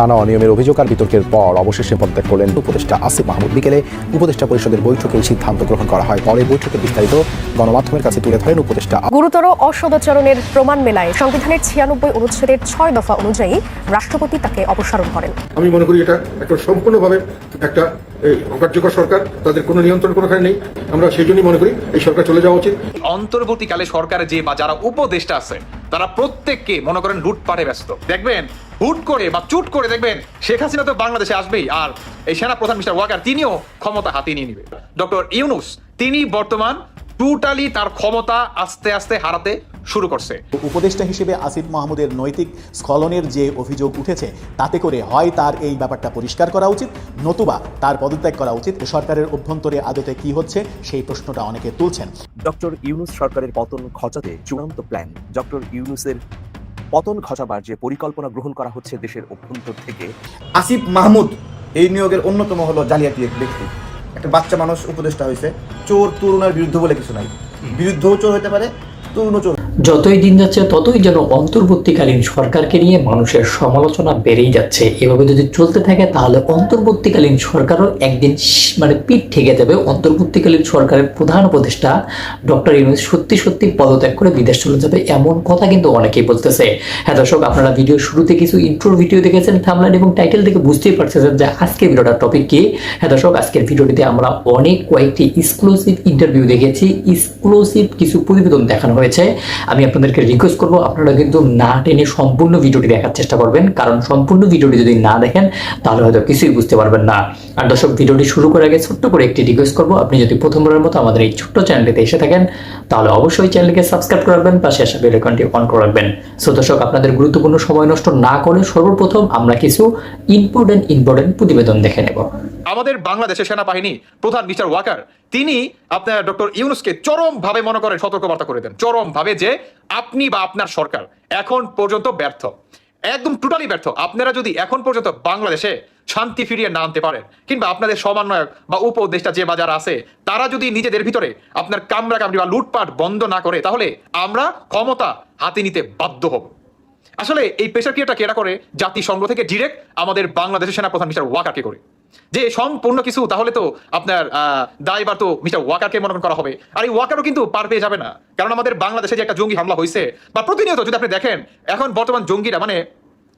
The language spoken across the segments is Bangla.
নানা অনিয়মের অভিযোগ আর বিতর্কের পর অবশেষে পদত্যাগ করলেন উপদেষ্টা আসিফ মাহমুদ। বিকেলে উপদেষ্টা পরিষদের বৈঠকে এই সিদ্ধান্ত গ্রহণ করা হয়। পরে বৈঠকে বিস্তারিত গণমাধ্যমের কাছে তুলে ধরেন উপদেষ্টা। গুরুতর অসদাচরণের প্রমাণ মেলায় সংবিধানের ছিয়ানব্বই অনুচ্ছেদের ছয় দফা অনুযায়ী রাষ্ট্রপতি তাকে অপসারণ করেন। আমি মনে করি এটা একটা সম্পূর্ণভাবে একটা অকার্যকর সরকার। তাদের কোনো নিয়ন্ত্রণ কোনোখানে নেই। আমরা সেই জন্যই মনে করি এই সরকার চলে যাওয়া উচিত। অন্তর্বর্তীকালে সরকারে যে বা যারা উপদেষ্টা আছে তারা প্রত্যেককে মনে করেন লুটপাটে ব্যস্ত। দেখবেন হুট করে বা চুট করে দেখবেন শেখ হাসিনা তো বাংলাদেশে আসবেই। আর এই সেনা প্রধান মিস্টার ওয়াকার তিনিও ক্ষমতা হাতিয়ে নিয়ে নিবে। ডক্টর ইউনুস তিনি বর্তমান টোটালি তার ক্ষমতা আস্তে আস্তে হারাতে শুরু করছে। উপদেষ্টা হিসেবে আসিফ মাহমুদের নৈতিক স্খলনের যে অভিযোগ উঠেছে তাতে করে হয় তার এই ব্যাপারটা পরিষ্কার করা উচিত নতুবা তার পদত্যাগ করা উচিত। সরকারের অভ্যন্তরে আদতে কি হচ্ছে সেই প্রশ্নটা অনেকে তুলছেন। ডক্টর ইউনুস সরকারের পতন ঘটাতে চূড়ান্ত প্ল্যান ডক্টর ইউনুসের পতন ঘটাবার যে পরিকল্পনা গ্রহণ করা হচ্ছে দেশের অভ্যন্তর থেকে। আসিফ মাহমুদ এই নিয়োগের অন্যতম হলো জালিয়াতি এক ব্যক্তি। একটা বাচ্চা মানুষ উপদেষ্টা হয়েছে, চোর, তরুণের বিরুদ্ধে বলে কিছু নাই। বিরুদ্ধও চোর হতে পারে, তরুণও চোর যতই দিন যাচ্ছে, ততই যেন অন্তর্বর্তীকালীন সরকারকে নিয়ে মানুষের সমালোচনা বেড়েই যাচ্ছে। এভাবে যদি চলতে থাকে, তাহলে অন্তর্বর্তীকালীন সরকারও একদিন মানে পিঠ ঠেকে যাবে অন্তর্বর্তীকালীন সরকারের প্রধান উপদেষ্টা ডক্টর ইউনুস সত্যি সত্যি পদত্যাগ করে বিদেশ চলে যাবে এমন কথা কিন্তু অনেকেই বলতেছে। হ্যাঁ দর্শক, আপনারা ভিডিও শুরুতে কিছু ইন্ট্রোর ভিডিও দেখেছেন থামলাইন এবং টাইটেল থেকে বুঝতেই পারছেন যে আজকের ভিডিওটার টপিক কি। হ্যাঁ দর্শক, আজকের ভিডিওটিতে আমরা অনেক কয়েকটি এক্সক্লুসিভ ইন্টারভিউ দেখেছি। এক্সক্লুসিভ কিছু প্রতিবেদন দেখানো হয়েছে। আমি আপনাদেরকে রিকোয়েস্ট করব, আপনারা কিন্তু না টেনে সম্পূর্ণ ভিডিওটি দেখার চেষ্টা করবেন। কারণ সম্পূর্ণ ভিডিওটি যদি না দেখেন, তাহলে হয়তো কিছুই বুঝতে পারবেন না। আর দর্শক, ভিডিওটি শুরু করার আগে ছোট্ট করে একটি রিকোয়েস্ট করব। আপনি যদি প্রথমবারের মতো আমাদের এই ছোট্ট চ্যানেলটিতে এসে থাকেন, তাহলে অবশ্যই চ্যানেলকে সাবস্ক্রাইব করে রাখবেন, পাশে আসা বেল আইকনটি অন করে রাখবেন। সো দর্শক, আপনাদের গুরুত্বপূর্ণ সময় নষ্ট না করে সর্বপ্রথম আমরা কিছু ইম্পর্টেন্ট ইম্পর্টেন্ট প্রতিবেদন দেখে নেব। আমাদের বাংলাদেশের সেনাবাহিনী প্রধান মিস্টার ওয়াকার তিনি আপনার ডক্টর ইউনুসকে চরম ভাবে মনে করেন, সতর্কবার্তা করে দেন। চরম ভাবে যে আপনি বা আপনার সরকার এখন পর্যন্ত ব্যর্থ। একদম টোটালি ব্যর্থ। আপনারা যদি এখন পর্যন্ত বাংলাদেশে শান্তি ফিরিয়ে না আনতে পারেন, কিংবা আপনাদের সমন্বয়ক বা উপদেষ্টা যে বাজার আছে, তারা যদি নিজেদের ভিতরে আপনার কামরা কামড়ি বা লুটপাট বন্ধ না করে, তাহলে আমরা ক্ষমতা হাতে নিতে বাধ্য হব। আসলে এই প্রেশার ক্রিয়েটা কেটা করে? জাতিসংঘ থেকে ডিরেক্ট আমাদের বাংলাদেশের সেনাপ্রধান মিস্টার ওয়াকারকে করে। যে সম্পূর্ণ কিছু তাহলে তো আপনার আহ, দায়বার তো মিস্টার ওয়াকারকে মনোনয়ন করা হবে। আর এই ওয়াকারও কিন্তু পার পেয়ে যাবে না। কারণ আমাদের বাংলাদেশে যে একটা জঙ্গি হামলা হয়েছে বা প্রতিনিয়ত যদি আপনি দেখেন এখন বর্তমান জঙ্গিরা মানে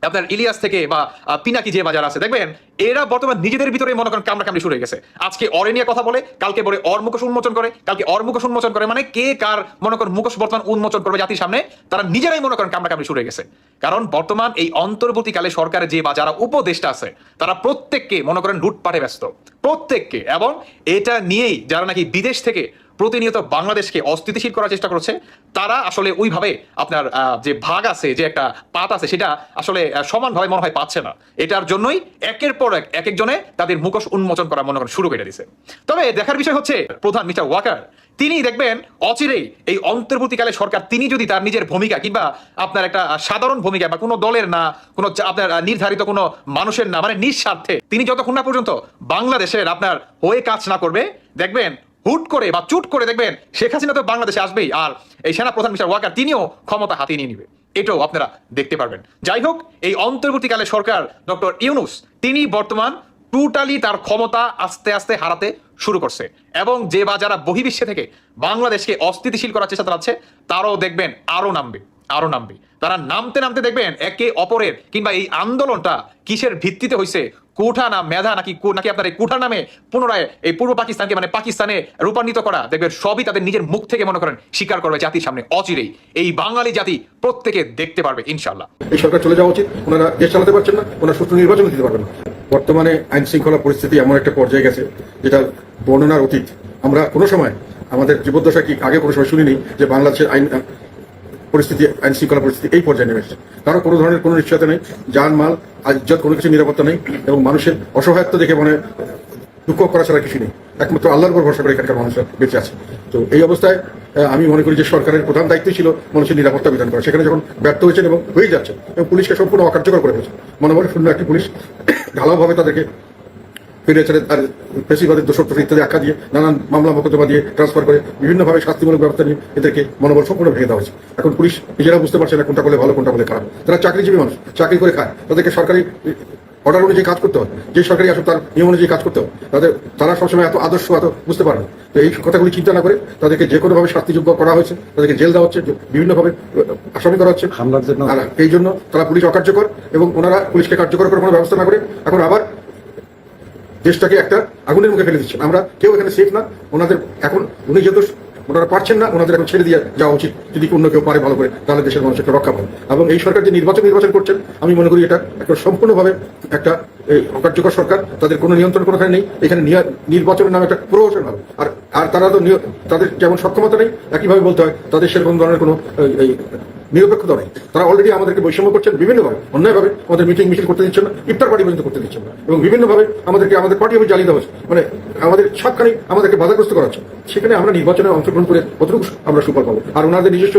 আপনার ইলিয়াস থেকে বা পিনাকি যে বাজার আছে, দেখবেন? এরা বর্তমান নিজেদের ভিতরে মনে করেন কামড়া কামড়ি শুরু হয়ে গেছে। আজকে অরে নিয়ে কথা বলে, কালকে বলে অর মুখোশ উন্মোচন করে, কালকে অর মুখোশ উন্মোচন করে মানে কে কার মনে করেন মুখোশ বর্তমান উন্মোচন করবে জাতির সামনে, তারা নিজেরাই মনে করেন কামড়া কামড়ি শুরু হয়ে গেছে। কারণ বর্তমান এই অন্তর্বর্তীকালে সরকারের যে বা যারা উপদেষ্টা আছে, তারা প্রত্যেককে মনে করেন লুটপাটে ব্যস্ত। প্রত্যেককে। এবং এটা নিয়েই যারা নাকি বিদেশ থেকে প্রতিনিয়ত বাংলাদেশকে অস্থিতিশীল করার চেষ্টা করছে, তারা আসলে ওইভাবে আপনার যে ভাগ আছে, যে একটা পাত আছে, সেটা আসলে সমানভাবে মনে হয় পাচ্ছে না। এটার জন্যই একের পর এক এক একজনে তাদের মুখোশ উন্মোচন করা মনে করেন শুরু করে দিছে তবে দেখার বিষয় হচ্ছে, প্রধান মিস্টার ওয়াকার, তিনি দেখবেন অচিরেই এই অন্তর্বর্তীকালে সরকার, তিনি যদি তার নিজের ভূমিকা কিংবা আপনার একটা সাধারণ ভূমিকা বা কোনো দলের না, কোনো আপনার নির্ধারিত কোনো মানুষের না মানে নিঃস্বার্থে, তিনি যতক্ষণ না পর্যন্ত বাংলাদেশের আপনার হয়ে কাজ না করবে, দেখবেন হুট করে বা চুট করে দেখবেন শেখ হাসিনা তো বাংলাদেশে আসবেই। আর এই সেনা প্রধান মিস্টার ওয়াকার, তিনিও ক্ষমতা হাতিয়ে নিয়ে নিবে। এটাও আপনারা দেখতে পারবেন। যাই হোক, এই অন্তর্বর্তীকালে সরকার ডক্টর ইউনুস, তিনি বর্তমান টোটালি তার ক্ষমতা আস্তে আস্তে হারাতে শুরু করছে। এবং যে বা যারা বহির্বিশ্বে থেকে বাংলাদেশকে অস্থিতিশীল করার চেষ্টা চালাচ্ছে, তারাও দেখবেন আরও নামবে। আরও নামবে। তারা নামতে নামতে দেখবেন একে অপরের কিংবা এই আন্দোলনটা কিসের ভিত্তিতে হয়েছে কুঠা না মেধা নাকি নাকি আপনার এই কুঠা নামে পুনরায় এই পূর্ব পাকিস্তানকে মানে পাকিস্তানে রূপান্তরিত করা? দেখবেন সবই তাদের নিজের মুখ থেকে মনে করেন স্বীকার করবে জাতির সামনে অচিরেই। এই বাঙালি জাতি প্রত্যেকে দেখতে পারবে ইনশাল্লাহ এই সরকার চলে যাওয়া উচিত। ওনারা দেশ চালাতে পারছেন না, ওনারা সুষ্ঠু নির্বাচন দিতে পারবেন না। বর্তমানে আইন শৃঙ্খলা পরিস্থিতি এমন একটা পর্যায়ে গেছে, যেটা বর্ণনার অতীত। আমরা কোনো সময় আমাদের জীবদ্দশা কি আগে কোনো সময় শুনিনি যে বাংলাদেশের আইন পরিস্থিতি, আইন শৃঙ্খলা পরিস্থিতি এই পর্যায়ে নেমে এসেছে। কারও কোনো ধরনের কোনো নিশ্চয়তা নেই যান মাল ইজ্জত কোনো কিছু নিরাপত্তা নেই এবং মানুষের অসহায়ত্ব দেখে মনে দুঃখ করা ছাড়া কিছু নেই। একমাত্র আল্লাহর উপর ভরসা করে এখানকার মানুষরা বেঁচে আছে। তো এই অবস্থায় আমি মনে করি যে সরকারের প্রধান দায়িত্ব ছিল মানুষের নিরাপত্তা বিধান করা। সেখানে যখন ব্যর্থ হয়েছেন এবং হয়ে যাচ্ছে এবং পুলিশকে সম্পূর্ণ অকার্যকর করে ফেলছে মনোবল শূন্য একটি পুলিশ, ঢালাওভাবে তাদেরকে আর পেশিবাদের টোষক ইত্যাদি আখ্যা দিয়ে নানান মামলা মোকদ্দমা দিয়ে ট্রান্সফার করে বিভিন্নভাবে শাস্তিমূলক ব্যবস্থা নিয়ে এদেরকে মনোবল সম্পূর্ণ ভেঙে দেওয়া হয়েছে। এখন পুলিশ নিজেরা বুঝতে পারছে না কোনটা করলে ভালো কোনটা বলে খারাপ। তারা চাকরিজীবী মানুষ চাকরি করে খায় তাদেরকে সরকারি অর্ডার অনুযায়ী কাজ করতে হয় যে সরকারি তার নিয়ম অনুযায়ী কাজ করতে হয় তাদের তারা সবসময় এত আদর্শ এত বুঝতে পারে না। তো এই কথাগুলি চিন্তা না করে তাদেরকে যে কোনোভাবে শাস্তিযোগ্য করা হয়েছে তাদেরকে জেল দেওয়া হচ্ছে বিভিন্নভাবে আসামি করা হচ্ছে। হামলার জন্য। আর এই জন্য তারা পুলিশ অকার্যকর এবং ওনারা পুলিশকে কার্যকর করে কোনো ব্যবস্থা না করে এখন আবার দেশটাকে একটা আগুনের মুখে ফেলে দিচ্ছেন আমরা কেউ এখানে সেফ না। ওনাদের এখন উনি যেহেতু ওনারা পারছেন না, ওনাদের এখন ছেড়ে দিয়ে যাওয়া উচিত। যদি অন্য কেউ পারে ভালো করে, তাহলে দেশের মানুষ একটা রক্ষা পাবে। এবং এই সরকার যে নির্বাচন নির্বাচন করছেন, আমি মনে করি এটা একটা সম্পূর্ণভাবে একটা অকার্যকর সরকার। তাদের কোনো নিয়ন্ত্রণ কোনোখানে নেই। এখানে নির্বাচনের নামে একটা প্রহসন হবে। আর আর তারা তো তাদের যেমন সক্ষমতা নেই, একইভাবে বলতে হয়, তাদের সেরকম ধরনের কোনো নিরপেক্ষতা নেই তারা অলরেডি আমাদেরকে বৈষম্য করছেন, বিভিন্নভাবে। অন্যায়ভাবে আমাদের মিটিং মিছিল করতে দিচ্ছেন না, ইফতার পার্টি পর্যন্ত করতে দিচ্ছেন না। এবং বিভিন্নভাবে আমাদেরকে, আমাদের পার্টি অফিস জ্বালিয়ে দেওয়া হচ্ছে। মানে আমাদের সবখানে আমাদেরকে বাধাগ্রস্ত করা হচ্ছে। সেখানে আমরা নির্বাচনে অংশগ্রহণ করে কতটুকু আমরা সুফল পাবো? আর ওনাদের নিজস্ব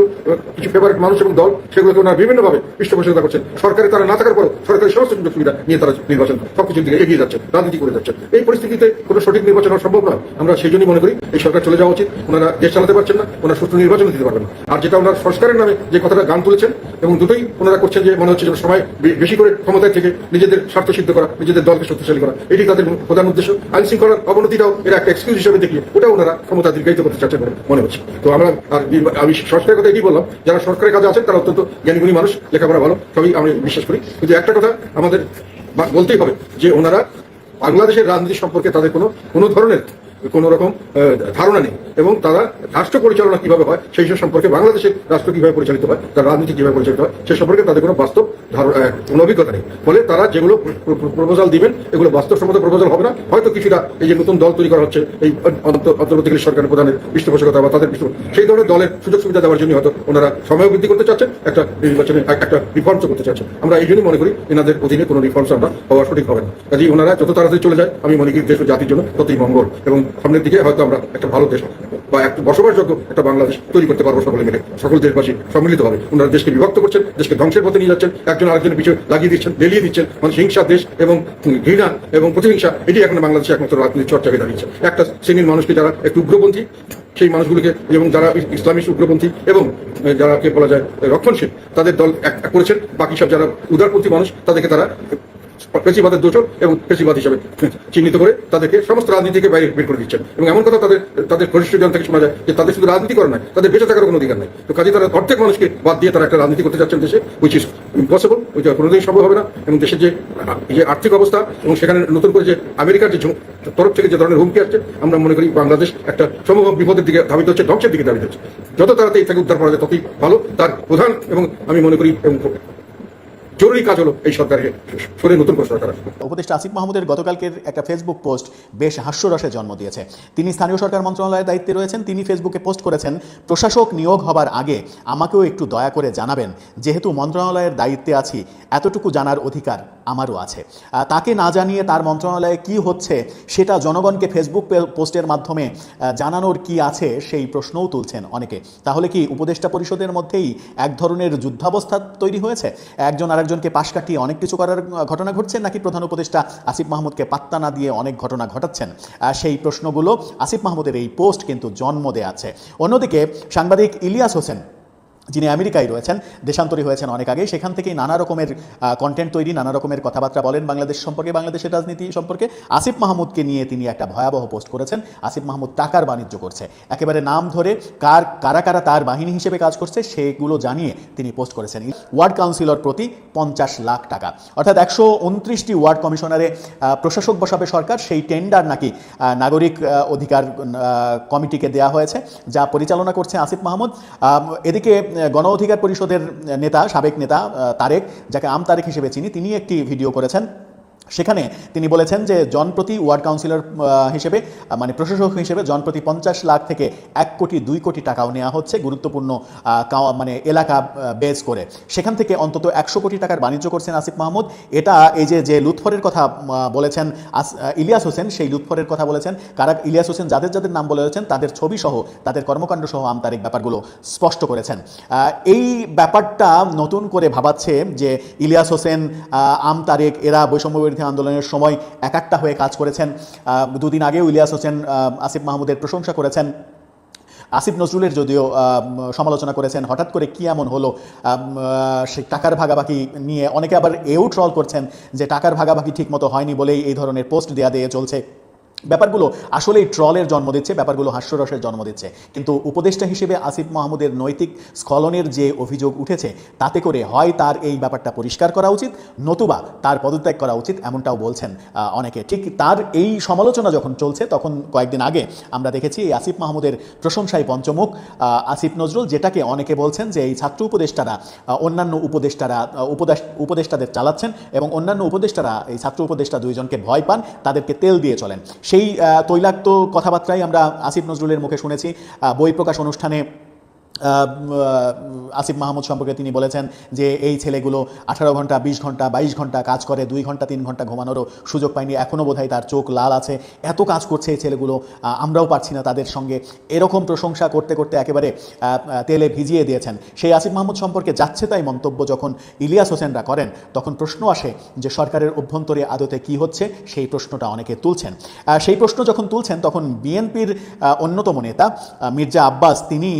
কিছু ফেভারিট মানুষ এবং দল, সেগুলোকে ওনারা বিভিন্নভাবে পৃষ্ঠপোষকতা করছেন। সরকারে তারা না থাকার পরও সরকারের সমস্ত সুযোগ সুবিধা নিয়ে তারা নির্বাচন সবকিছুর দিকে এগিয়ে যাচ্ছে, রাজনীতি করে যাচ্ছে। এই পরিস্থিতিতে কোনো সঠিক নির্বাচন হওয়া সম্ভব নয়। আমরা সেই জন্যই মনে করি এই সরকার চলে যাওয়া উচিত। ওনারা দেশ চালাতে পারছেন না, ওনারা সুষ্ঠু নির্বাচন দিতে পারবেন না। আর যেটা ওনারা সংস্কারের নামে যে কথাটা গান তুলেছেন এবং দুটোই ওনারা করছেন যে মনে হচ্ছে যে সময় বে- বেশি করে ক্ষমতায় থেকে নিজেদের স্বার্থ সিদ্ধ করা, নিজেদের দলকে শক্তিশালী করা। এটি তাদের প্রধান উদ্দেশ্য। আইন শৃঙ্খলার অবনতিটাও এরা একটা এক্সকিউজ হিসেবে দেখিয়ে ওটা ওনারা ক্ষমতা দীর্ঘায়িত করতে চাচ্ছেন বলে মনে হচ্ছে। তো আমরা আর আমি সরকারের কথা এটি বললাম, যারা সরকারের কাজে আছেন তারা অত্যন্ত জ্ঞানীগুণী মানুষ, লেখাপড়া ভালো, সবই আমি বিশ্বাস করি। কিন্তু একটা কথা আমাদের বলতেই হবে যে ওনারা বাংলাদেশের রাজনীতি সম্পর্কে তাদের কোনো কোনো ধরনের কোনো রকম ধারণা নেই। এবং তারা রাষ্ট্র পরিচালনা কীভাবে হয়, সেই সব সম্পর্কে বাংলাদেশের রাষ্ট্র কীভাবে পরিচালিত হয়, তার রাজনীতি কীভাবে পরিচালিত হয়, সে সম্পর্কে তাদের কোনো বাস্তব ধারণা কোনো অভিজ্ঞতা নেই। ফলে তারা যেগুলো প্রপোজাল দিবেন, এগুলো বাস্তবসম্মত প্রপোজাল হবে না। হয়তো কিছুটা এই যে নতুন দল তৈরি করা হচ্ছে, এই অন্ত- অন্তর্বর্তীকালীন সরকারের প্রধানের পৃষ্ঠপোষকতা বা তাদের সেই ধরনের দলের সুযোগ সুবিধা দেওয়ার জন্য হয়তো ওনারা সময় বৃদ্ধি করতে চাচ্ছেন, একটা নির্বাচনে একটা রিফর্মস করতে চাচ্ছেন। আমরা এই জন্যই মনে করি, এনাদের অধীনে কোনো রিফর্মস আমরা হওয়া সঠিক হবে না। কাজেই ওনারা যত তাড়াতাড়ি চলে যায়, আমি মনে করি দেশ জাতির জন্য ততই মঙ্গল এবং সামনের দিকে হয়তো আমরা একটা ভালো দেশ বা একটা বসবাসযোগ্য একটা বাংলাদেশ তৈরি করতে পারব সকলে মিলে। সকল দেশবাসী সম্মিলিত হবে ওনারা দেশকে বিভক্ত করছেন, দেশকে ধ্বংসের পথে নিয়ে যাচ্ছেন, একজন আরেকজনের পিছনে লাগিয়ে দিচ্ছেন, লেলিয়ে দিচ্ছেন। মানে হিংসা দেশ এবং ঘৃণা এবং প্রতিহিংসা, এটি এখন বাংলাদেশে একমাত্র রাজনীতির চর্চা হয়ে দাঁড়িয়েছে। একটা শ্রেণির মানুষকে যারা একটু উগ্রপন্থী, সেই মানুষগুলোকে এবং যারা ইসলামিক উগ্রপন্থী এবং যারা কে বলা যায় রক্ষণশীল, তাদের দল এক করেছেন। বাকি সব যারা উদারপন্থী মানুষ, তাদেরকে তারা পেশিবাদের দোষক এবং পেশিবাদ হিসাবে চিহ্নিত করে তাদেরকে সমস্ত রাজনীতি থেকে বাইরে বের করে দিচ্ছেন। এবং এমন কথা তাদের তাদের ঘনিষ্ঠ জন থেকে শোনা যায় যে তাদের শুধু রাজনীতি করে নয়, তাদের বেঁচে থাকার কোনো অধিকার নাই। তো কাজে তারা অর্ধেক মানুষকে বাদ দিয়ে তারা একটা রাজনীতি করতে যাচ্ছেন দেশে উইচ ইস ইম্পসিবল ওইটা কোনোদিন সম্ভব হবে না। এবং দেশের যে যে আর্থিক অবস্থা এবং সেখানে নতুন করে যে আমেরিকার যে তরফ থেকে যে ধরনের হুমকি আসছে, আমরা মনে করি বাংলাদেশ একটা সমূহ বিপদের দিকে ধাবিত হচ্ছে, ধ্বংসের দিকে ধাবিত হচ্ছে। যত তাড়াতাড়ি থেকে উদ্ধার করা যায় ততই ভালো। তার প্রধান এবং আমি মনে করি এবং জরুরি কাজ হলো এই সরকারকে সরে নতুন করে সরকার উপদেষ্টা আসিফ মাহমুদের গতকালকের একটা ফেসবুক পোস্ট বেশ হাস্যরসে জন্ম দিয়েছে। তিনি স্থানীয় সরকার মন্ত্রণালয়ের দায়িত্বে রয়েছেন, তিনি ফেসবুকে পোস্ট করেছেন, প্রশাসক নিয়োগ হবার আগে আমাকেও একটু দয়া করে জানাবেন, যেহেতু মন্ত্রণালয়ের দায়িত্বে আছি, এতটুকু জানার অধিকার আমারও আছে। তাকে না জানিয়ে তার মন্ত্রণালয়ে কি হচ্ছে, সেটা জনগণকে ফেসবুক পোস্টের মাধ্যমে জানানোর কি আছে, সেই প্রশ্নও তুলছেন অনেকে। তাহলে কি উপদেষ্টা পরিষদের মধ্যেই এক ধরনের যুদ্ধাবস্থা তৈরি হয়েছে? একজন আরেকজনকে পাশ কাটিয়ে অনেক কিছু করার ঘটনা ঘটছে, নাকি প্রধান উপদেষ্টা আসিফ মাহমুদকে পাত্তা না দিয়ে অনেক ঘটনা ঘটাচ্ছেন? সেই প্রশ্নগুলো আসিফ মাহমুদের এই পোস্ট কিন্তু জন্ম দেয়া আছে অন্যদিকে সাংবাদিক ইলিয়াস হোসেন যিনি আমেরিকায় রয়েছেন, দেশান্তরী হয়েছেন অনেক আগে সেখান থেকেই নানা রকমের কন্টেন্ট তৈরি, নানা রকমের কথাবার্তা বলেন বাংলাদেশ সম্পর্কে, বাংলাদেশের রাজনীতি সম্পর্কে। আসিফ মাহমুদকে নিয়ে তিনি একটা ভয়াবহ পোস্ট করেছেন। আসিফ মাহমুদ টাকার বাণিজ্য করছে। একেবারে নাম ধরে কার, কারা কারা তার বাহিনী হিসেবে কাজ করছে, সেগুলো জানিয়ে তিনি পোস্ট করেছেন। ওয়ার্ড কাউন্সিলর প্রতি পঞ্চাশ লাখ টাকা। অর্থাৎ একশো উনত্রিশটি ওয়ার্ড কমিশনারে প্রশাসক বসাবে সরকার, সেই টেন্ডার নাকি নাগরিক অধিকার কমিটিকে দেয়া হয়েছে, যা পরিচালনা করছে আসিফ মাহমুদ। এদিকে গণ অধিকার পরিষদের নেতা, সাবেক নেতা তারেক, যাকে আম তারেক হিসেবে চিনি তিনি একটি ভিডিও করেছেন। সেখানে তিনি বলেছেন যে জনপ্রতি ওয়ার্ড কাউন্সিলর হিসেবে মানে প্রশাসক হিসেবে জনপ্রতি পঞ্চাশ লাখ থেকে এক কোটি দুই কোটি টাকাও নেওয়া হচ্ছে গুরুত্বপূর্ণ মানে এলাকা বেজ করে। সেখান থেকে অন্তত একশো কোটি টাকার বাণিজ্য করছেন আসিফ মাহমুদ। এটা এই যে যে লুৎফরের কথা বলেছেন ইলিয়াস হোসেন সেই লুৎফরের কথা বলেছেন। কারা ইলিয়াস হোসেন যাদের যাদের নাম বলেছেন তাদের ছবি সহ তাদের কর্মকাণ্ড সহ আমতারিক ব্যাপারগুলো স্পষ্ট করেছেন। এই ব্যাপারটা নতুন করে ভাবাচ্ছে যে ইলিয়াস হোসেন আহ, আম তারেক এরা বৈষম্য বিরোধী আন্দোলনের সময় একাত্তা হয়ে কাজ করেছেন। দুদিন আগেও ইলিয়াস হোসেন আসিফ মাহমুদের প্রশংসা করেছেন। আসিফ নজরুলের যদিও সমালোচনা করেছেন, হঠাৎ করে কি এমন হলো সেই টাকার ভাগাভাগি নিয়ে অনেকে আবার এও ট্রল করছেন যে টাকার ভাগাভাগি ঠিকমতো হয়নি বলেই এই ধরনের পোস্ট দেওয়া দিয়ে চলছে। ব্যাপারগুলো আসলেই ট্রলের জন্ম দিচ্ছে, ব্যাপারগুলো হাস্যরসের জন্ম দিচ্ছে। কিন্তু উপদেষ্টা হিসেবে আসিফ মাহমুদের নৈতিক স্খলনের যে অভিযোগ উঠেছে, তাতে করে হয় তার এই ব্যাপারটা পরিষ্কার করা উচিত, নতুবা তার পদত্যাগ করা উচিত, এমনটাও বলছেন অনেকে। ঠিক তার এই সমালোচনা যখন চলছে, তখন কয়েকদিন আগে আমরা দেখেছি এই আসিফ মাহমুদের প্রশংসায় পঞ্চমুখ আসিফ নজরুল, যেটাকে অনেকে বলছেন যে এই ছাত্র উপদেষ্টারা অন্যান্য উপদেষ্টারা উপদেশ, উপদেষ্টাদের চালাচ্ছেন এবং অন্যান্য উপদেষ্টারা, এই ছাত্র উপদেষ্টা দুইজনকে ভয় পান, তাদেরকে তেল দিয়ে চলেন। সেই তৈলাক্ত কথাবার্তাই আমরা আসিফ নজরুলের মুখে শুনেছি। বই প্রকাশ অনুষ্ঠানে আসিফ মাহমুদ সম্পর্কে তিনি বলেছেন যে এই ছেলেগুলো আঠারো ঘণ্টা, বিশ ঘণ্টা, বাইশ ঘণ্টা কাজ করে, দুই ঘণ্টা, তিন ঘণ্টা ঘুমানোরও সুযোগ পায়নি। এখনও বোধহয় তার চোখ লাল আছে। এত কাজ করছে এই ছেলেগুলো আমরাও পারছি না তাদের সঙ্গে। এরকম প্রশংসা করতে করতে একেবারে তেলে ভিজিয়ে দিয়েছেন। সেই আসিফ মাহমুদ সম্পর্কে যাচ্ছে তাই মন্তব্য যখন ইলিয়াস হোসেনরা করেন, তখন প্রশ্ন আসে যে সরকারের অভ্যন্তরে আদতে কি হচ্ছে? সেই প্রশ্নটা অনেকে তুলছেন। সেই প্রশ্ন যখন তুলছেন, তখন বিএনপির অন্যতম নেতা মির্জা আব্বাস, তিনি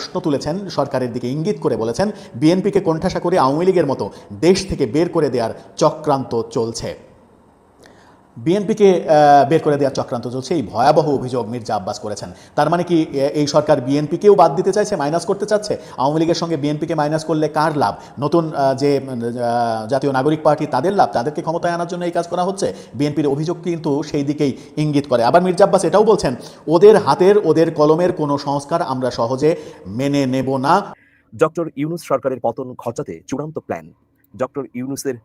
প্রশ্ন তুলেছেন, সরকারের দিকে ইঙ্গিত করে বলেছেন, বিএনপিকে কণ্ঠাসা করে আওয়ামী লীগের মতো দেশ থেকে বের করে দেওয়ার চক্রান্ত চলছে। বিএনপিকে বের করে দেওয়ার চক্রান্ত চলছে। এই ভয়াবহ অভিযোগ মির্জা আব্বাস করেছেন। তার মানে কি এই সরকার বিএনপিকেও বাদ দিতে চাইছে, মাইনাস করতে চাচ্ছে? আওয়ামী লীগের সঙ্গে বিএনপিকে মাইনাস করলে কার লাভ? নতুন যে জাতীয় নাগরিক পার্টি, তাদের লাভ? তাদেরকে ক্ষমতায় আনার জন্য এই কাজ করা হচ্ছে? বিএনপির অভিযোগ কিন্তু সেই দিকেই ইঙ্গিত করে। আবার মির্জা আব্বাস এটাও বলছেন, ওদের হাতের, ওদের কলমের কোনো সংস্কার আমরা সহজে মেনে নেব না। ডক্টর ইউনুস সরকারের পতন ঘটাতে চূড়ান্ত প্ল্যান। ডক্টর ইউনুসের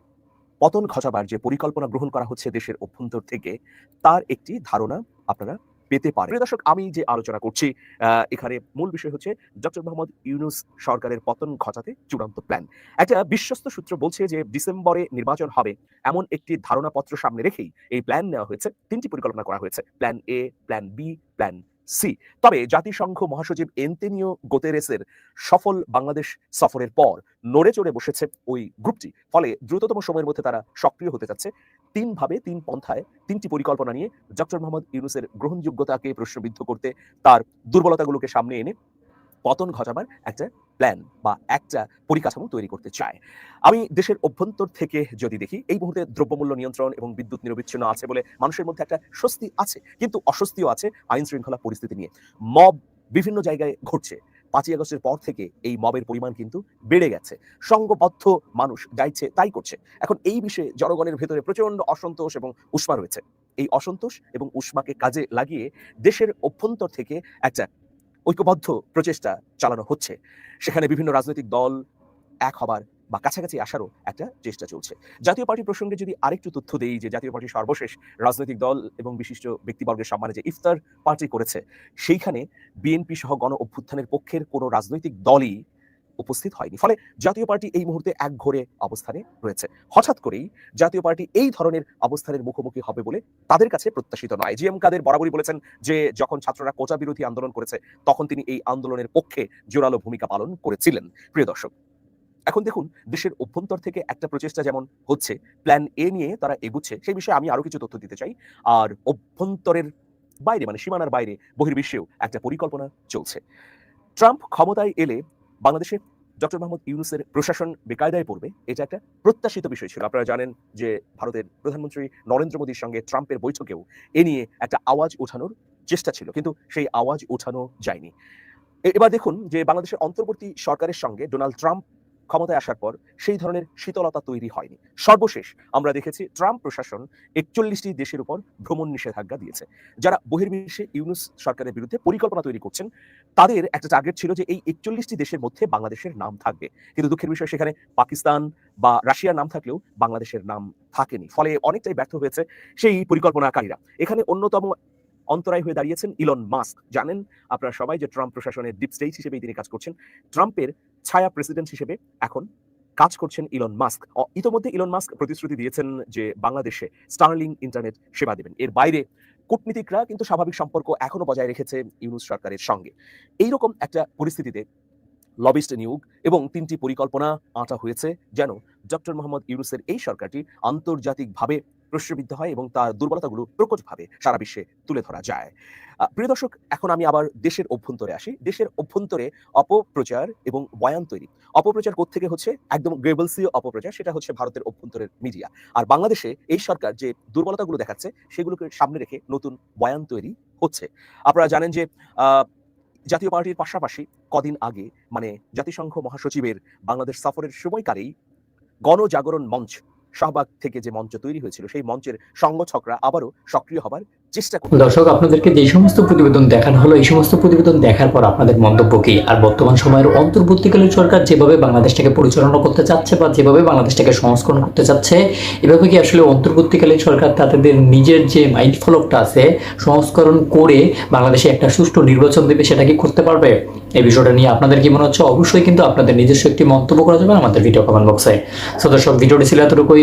পতন ঘটাবার যে পরিকল্পনা গ্রহণ করা হচ্ছে দেশের অভ্যন্তর থেকে, তার একটি ধারণা আপনারা পেতে পারেন। প্রিয় দর্শক, আমি যে আলোচনা করছি এখানে মূল বিষয় হচ্ছে ডক্টর মোহাম্মদ ইউনুস সরকারের পতন ঘটাতে চূড়ান্ত প্ল্যান একটা বিশ্বস্ত সূত্র বলছে যে ডিসেম্বরে নির্বাচন হবে, এমন একটি ধারণাপত্র সামনে রেখেই এই প্ল্যান নেওয়া হয়েছে। তিনটি পরিকল্পনা করা হয়েছে plan A plan B plan C. তবে জাতিসংঘ মহাসচিব এন্তেনিও গোতেরেসের সফল বাংলাদেশ সফরের পর নড়ে চড়ে বসেছে ওই গ্রুপটি। ফলে দ্রুততম সময়ের মধ্যে তারা সক্রিয় হতে যাচ্ছে। তিন ভাবে, তিন পন্থায়, তিনটি পরিকল্পনা নিয়ে ডক্টর মোহাম্মদ ইউনুসের গ্রহণযোগ্যতাকে প্রশ্নবিদ্ধ করতে তার দুর্বলতাগুলোকে সামনে এনে পতন ঘটাবার একটা প্ল্যান বা একটা পরিকাঠামো তৈরি করতে চায়। আমি দেশের অভ্যন্তর থেকে যদি দেখি, এই মুহূর্তে দ্রব্যমূল্য নিয়ন্ত্রণ এবং বিদ্যুৎ নিরবিচ্ছিন্ন আছে বলে মানুষের মধ্যে একটা স্বস্তি আছে, কিন্তু অস্বস্তিও আছে আইন শৃঙ্খলা পরিস্থিতি নিয়ে। মব বিভিন্ন জায়গায় ঘটছে। পাঁচই আগস্টের পর থেকে এই মবের পরিমাণ কিন্তু বেড়ে গেছে। সংঘবদ্ধ মানুষ যা তাই করছে। এখন এই বিষয়ে জনগণের ভেতরে প্রচণ্ড অসন্তোষ এবং উষ্মা রয়েছে। এই অসন্তোষ এবং উষ্মাকে কাজে লাগিয়ে দেশের অভ্যন্তর থেকে একটা ঐক্যবদ্ধ প্রচেষ্টা চালানো হচ্ছে। সেখানে বিভিন্ন রাজনৈতিক দল এক হবার বা কাছাকাছি আসারও একটা চেষ্টা চলছে। জাতীয় পার্টি প্রসঙ্গে যদি আরেকটু তথ্য দেই যে জাতীয় পার্টি সর্বশেষ রাজনৈতিক দল এবং বিশিষ্ট ব্যক্তিবর্গের সম্মানে যে ইফতার পার্টি করেছে, সেইখানে বিএনপি সহ গণ অভ্যুত্থানের পক্ষের কোনো রাজনৈতিক দলই উপস্থিত হয়নি। ফলে জাতীয় পার্টি এই মুহূর্তে এক ঘরে অবস্থানে রয়েছে। হঠাৎ করেই জাতীয় পার্টি এই ধরনের অবস্থানের মুখোমুখি হবে বলে তাদের কাছে প্রত্যাশিত নয়। জি এম কাদের বরাবরই বলেছেন যে, যখন ছাত্ররা কোচা বিরোধী আন্দোলন করেছে, তখন তিনি এই আন্দোলনের পক্ষে জোরালো ভূমিকা পালন করেছিলেন। প্রিয় দর্শক, এখন দেখুন, দেশের অভ্যন্তর থেকে একটা প্রচেষ্টা যেমন হচ্ছে প্ল্যান এ নিয়ে তারা এগুচ্ছে, সেই বিষয়ে আমি আরও কিছু তথ্য দিতে চাই। আর অভ্যন্তরের বাইরে মানে সীমানার বাইরে, বহির্বিশ্বেও একটা পরিকল্পনা চলছে। ট্রাম্প ক্ষমতায় এলে বাংলাদেশে ডক্টর মোহাম্মদ ইউনুসের প্রশাসন বেকায়দায় পড়বে, এটা একটা প্রত্যাশিত বিষয় ছিল। আপনারা জানেন যে ভারতের প্রধানমন্ত্রী নরেন্দ্র মোদীর সঙ্গে ট্রাম্পের বৈঠকেও এ নিয়ে একটা আওয়াজ ওঠানোর চেষ্টা ছিল, কিন্তু সেই আওয়াজ ওঠানো যায়নি। এবার দেখুন যে বাংলাদেশের অন্তর্বর্তী সরকারের সঙ্গে ডোনাল্ড ট্রাম্প ক্ষমতায় আসার পর সেই ধরনের শীতলতা তৈরি হয়নি। সর্বশেষ আমরা দেখেছি ট্রাম্প প্রশাসন একচল্লিশটি দেশের উপর ভ্রমণ নিষেধাজ্ঞা দিয়েছে। যারা বহির্বিশ্বে ইউনুস সরকারের বিরুদ্ধে পরিকল্পনা তৈরি করছেন, তাদের একটা টার্গেট ছিল যে এই একচল্লিশটি দেশের মধ্যে বাংলাদেশের নাম থাকবে। কিন্তু দুঃখের বিষয় সেখানে পাকিস্তান বা রাশিয়ার নাম থাকলেও বাংলাদেশের নাম থাকেনি। ফলে অনেকটাই ব্যর্থ হয়েছে সেই পরিকল্পনাকারীরা। এখানে অন্যতম অন্তরায় হয়ে দাঁড়িয়েছেন ইলন মাস্ক। জানেন আপনারা সবাই যে ট্রাম্প প্রশাসনের ডিপ স্টেট হিসেবেই তিনি কাজ করছেন। ট্রাম্পের ছায়া প্রেসিডেন্ট হিসেবে এখন কাজ করছেন ইলন মাস্ক। ইতোমধ্যে ইলন মাস্ক প্রতিশ্রুতি দিয়েছেন যে বাংলাদেশে স্টারলিং ইন্টারনেট সেবা দেবেন। এর বাইরে কূটনীতিকরা কিন্তু স্বাভাবিক সম্পর্ক এখনও বজায় রেখেছে ইউনুস সরকারের সঙ্গে। এইরকম একটা পরিস্থিতিতে লবিস্ট নিয়োগ এবং তিনটি পরিকল্পনা আঁটা হয়েছে যেন ডক্টর মোহাম্মদ ইউনুসের এই সরকারটি আন্তর্জাতিকভাবে প্রশ্নবিদ্ধ হয় এবং তার দুর্বলতাগুলো প্রকটভাবে সারা বিশ্বে তুলে ধরা যায়। প্রিয় দর্শক, এখন আমি আবার দেশের অভ্যন্তরে আসি। দেশের অভ্যন্তরে অপপ্রচার এবং বয়ান তৈরি। অপপ্রচার থেকে হচ্ছে? একদম গ্রেবলসীয় অপপ্রচার, সেটা হচ্ছে ভারতের অভ্যন্তরের মিডিয়া। আর বাংলাদেশে এই সরকার যে দুর্বলতাগুলো দেখাচ্ছে, সেগুলোকে সামনে রেখে নতুন বয়ান তৈরি হচ্ছে। আপনারা জানেন যে জাতীয় পার্টির পাশাপাশি কদিন আগে মানে জাতিসংঘ মহাসচিবের বাংলাদেশ সফরের সময়কালেই গণজাগরণ মঞ্চ শাহবাগ থেকে যে মঞ্চ তৈরি হয়েছিল, সেই মঞ্চের সঙ্গছকরা আবারও সক্রিয় হবার চেষ্টা করছে। দর্শক, আপনাদেরকে যে সমস্ত প্রতিবেদন দেখানো হলো, এই সমস্ত প্রতিবেদন দেখার পর আপনাদের মন্তব্য কি? আর বর্তমান সময়ের অন্তর্বর্তীকালীন সরকার যেভাবে বাংলাদেশটাকে পরিচালনা করতে চাচ্ছে বা যেভাবে বাংলাদেশটাকে সংস্করণ করতে চাচ্ছে, এভাবে কি আসলে অন্তর্বর্তীকালীন সরকার তাদের নিজের যে মাইন্ড ফলকটা আছে, সংস্করণ করে বাংলাদেশে একটা সুষ্ঠু নির্বাচন দেবে সেটা কি করতে পারবে? এই বিষয়টা নিয়ে আপনাদের কি মনে হচ্ছে? অবশ্যই কিন্তু আপনাদের নিজস্ব একটি মন্তব্য করা যাবে আমাদের ভিডিও কমেন্ট বক্সে সো দর্শক, ভিডিওটি ছিল এতটুকুই।